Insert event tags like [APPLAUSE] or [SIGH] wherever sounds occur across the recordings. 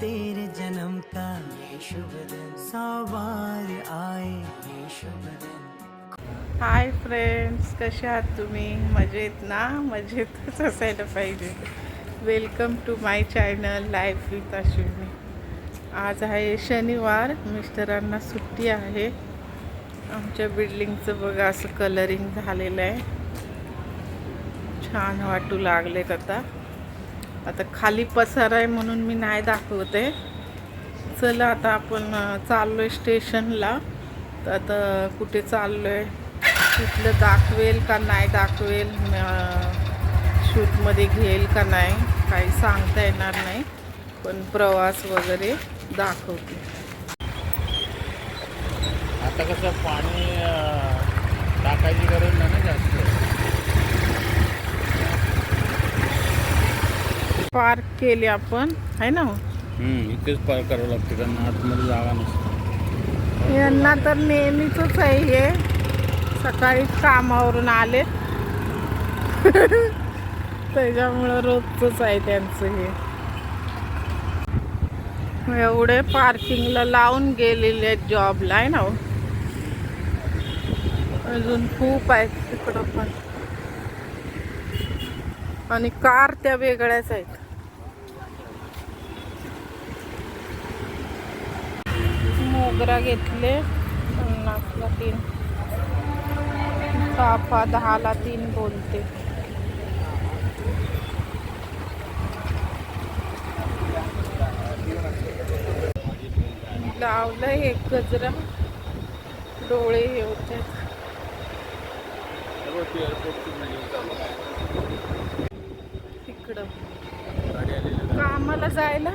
तेरे जन्म का ये शुभ दिन। सवार आए ये शुभ दिन। हाय फ्रेंड्स कसे आहात तुम्ही? मजेत ना? मजेतच [LAUGHS] असायला पाहिजे. Welcome to my channel life with Ashwini आज आहे शनिवार मिस्टरांना सुट्टी आहे. आमच्या बिल्डिंगचं बघा असं कलरिंग झालेलं आहे. छान वाटू लागलेत आता. आता खाली पसार आहे म्हणून मी नाही दाखवते. चला आता आपण चाललो आहे स्टेशनला. तर आता कुठे चाललो आहे तिथलं दाखवेल का नाही दाखवेल? शूटमध्ये घेईल का नाही? काही सांगता येणार नाही. पण प्रवास वगैरे दाखवते. आता कसं पाणी टाकायची गरज नाही ना जास्त. पार्क केली आपण आहे ना? इथेच पार करावं लागते कारण आतमध्ये जागा नसते. यांना तर नेहमीच आहे हे. सकाळी कामावरून आले [LAUGHS] त्याच्यामुळं रोजच आहे त्यांचं हे. एवढे पार्किंगला लावून गेलेले आहेत जॉबला आहे ना हो? अजून खूप आहेत तिकडं पण. आणि कार त्या वेगळ्याच आहेत. मोगरा घेतले. पन्नासला तीन. चाफा दहाला तीन बोलते. लावलं एक गजरा. डोळे हे होते. तिकडं. कामाला जायला?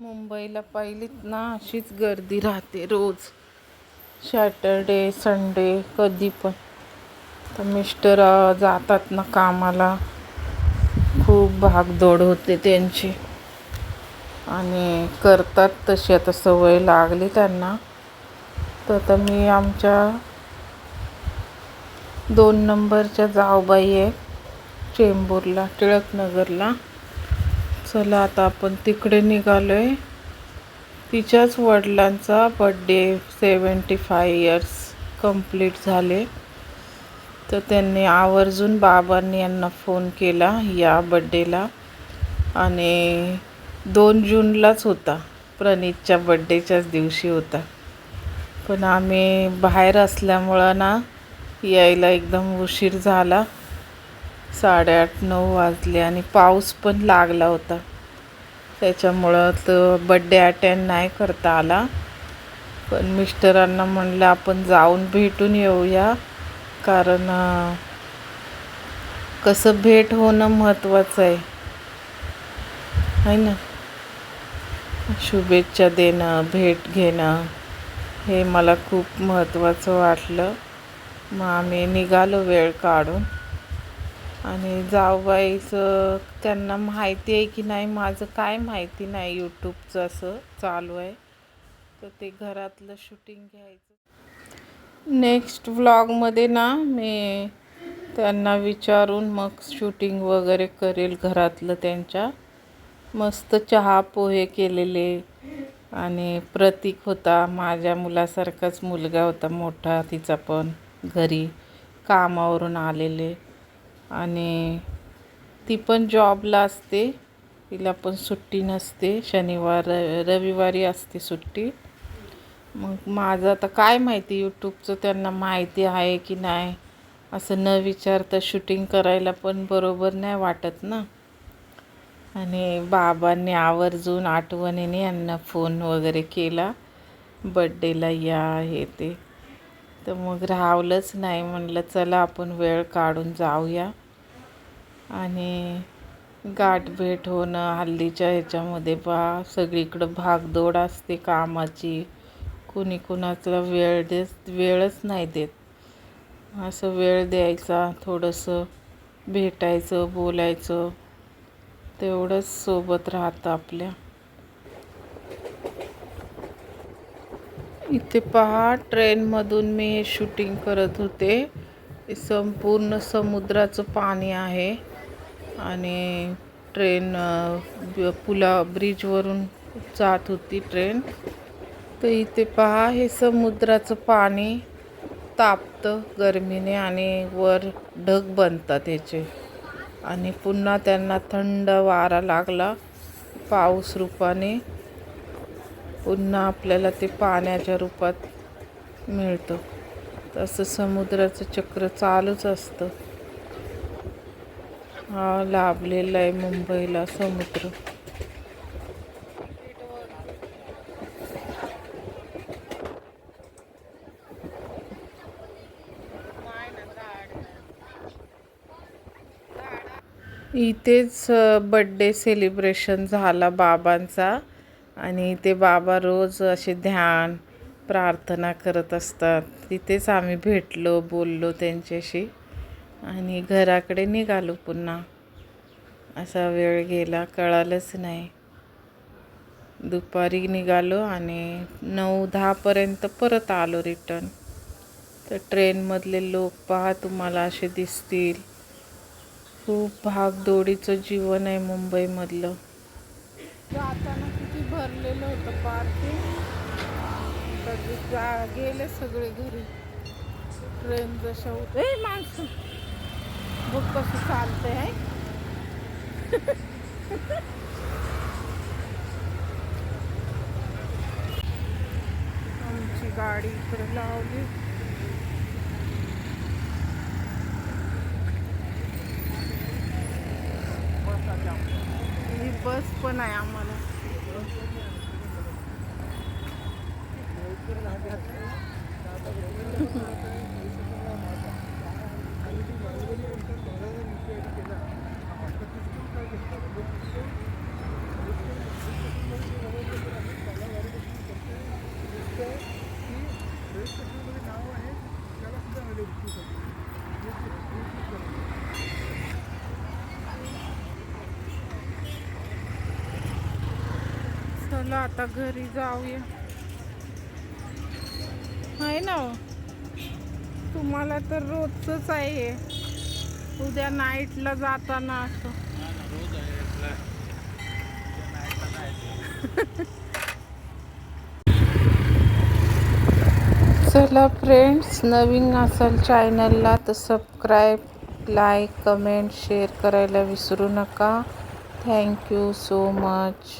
मुंबईला पहिलीत ना अशीच गर्दी राहते रोज. सॅटरडे संडे कधी पण तर मिस्टर जातात ना कामाला. खूप भागदौड होते त्यांची. आणि करतात तशी. आता सवय लागली त्यांना. तर आता मी आमच्या दोन नंबरच्या जावबाई आहे चेंबूरला टिळकनगरला. चला आता आपण तिकडे निघालो आहे तिच्याच वडिलांचा birthday seventy five years complete झाले. तर त्यांनी आवर्जून बाबांनी यांना फोन केला या बड्डेला आणि दोन जूनलाच होता. प्रणितच्या बड्डेच्याच दिवशी होता. पण आम्ही बाहेर असल्यामुळं ना यायला एकदम उशीर झाला. साडेआठ नऊ वाजले आणि पाऊस पण लागला होता. त्याच्यामुळं तो बड्डे अटेंड नाही करता आला. पण मिस्टरांना म्हणलं आपण जाऊन भेटून येऊया. कारण कसं भेट होणं महत्त्वाचं आहे. आहे ना? शुभेच्छा देणं भेट घेणं हे मला खूप महत्त्वाचं वाटलं. मग आम्ही निघालो वेळ काढून. आणि जाऊबाईचं त्यांना माहिती आहे की नाही माझं काय माहिती नाही यूट्यूबचं असं चालू आहे. तर ते घरातलं शूटिंग घ्यायचं नेक्स्ट व्लॉगमध्ये ना मी त्यांना विचारून मग शूटिंग वगैरे करेल घरातलं त्यांच्या. मस्त चहा पोहे केलेले आणि प्रतीक होता माझ्या मुलासारखाच मुलगा होता मोठा तिचा पण घरी कामावरून आलेले. आणि ती पण जॉबला असते तिला पण सुट्टी नसते शनिवार रविवारी असते सुट्टी. मग माझं आता काय माहिती यूट्यूबचं त्यांना माहिती आहे की नाही? असं न विचारता शूटिंग करायला पण बरोबर नाही वाटत ना. आणि बाबांनी आवर्जून आठवणीने यांना फोन वगैरे केला. बड्डेला या हे ते. तर मग राहवलंच नाही. म्हणलं चला आपण वेळ काढून जाऊया. आणि गाठभेट होणं हल्लीच्या ह्याच्यामध्ये बा सगळीकडं भागदौड असते कामाची. कुणी कुणाचा वेळ देत वेळच नाही देत. असं वेळ द्यायचा थोडंसं भेटायचं बोलायचं तेवढंच सोबत राहतं आपल्या. इथे पहा ट्रेनमधून मी हे शूटिंग करत होते. संपूर्ण समुद्राचं पाणी आहे. आणि ट्रेन पुला ब्रिजवरून जात होती ट्रेन. तर इथे पहा हे समुद्राचं पाणी तापतं गरमीने आणि वर ढग बनतात त्याचे आणि पुन्हा त्यांना थंड वारा लागला पाऊस रूपाने. पुन्हा आपल्याला ते पाण्याच्या रूपात मिळतं. तसं समुद्राचं चक्र चालूच असतं. हा लाभलेला आहे मुंबईला समुद्र. इथेच बड्डे सेलिब्रेशन झाला बाबांचा. आणि ते बाबा रोज असे ध्यान प्रार्थना करत असतात. तिथेच आम्ही भेटलो बोललो त्यांच्याशी. आणि घराकडे निघालो पुन्हा. असा वेळ गेला कळालंच नाही. दुपारी निघालो आणि नऊ दहापर्यंत परत आलो रिटर्न तर ट्रेनमधले लोक पहा तुम्हाला असे दिसतील. खूप भागदौडीचं जीवन आहे मुंबईमधलं. जाताना किती भरलेलं होतं पार्किंग जा गेले सगळे घरी. ट्रेन जशा होत माणसं! बघ कसं चालते आहे आमची गाडी इकडे लावली. बस पण आहे आम्हाला. चला आता घरी जाऊया. आहे ना हो. तुम्हाला तर रोजच आहे. उद्या नाईटला जाताना असं. चला फ्रेंड्स नवीन असाल चॅनलला तर सबस्क्राईब लाईक कमेंट शेअर करायला विसरू नका. Thank you so much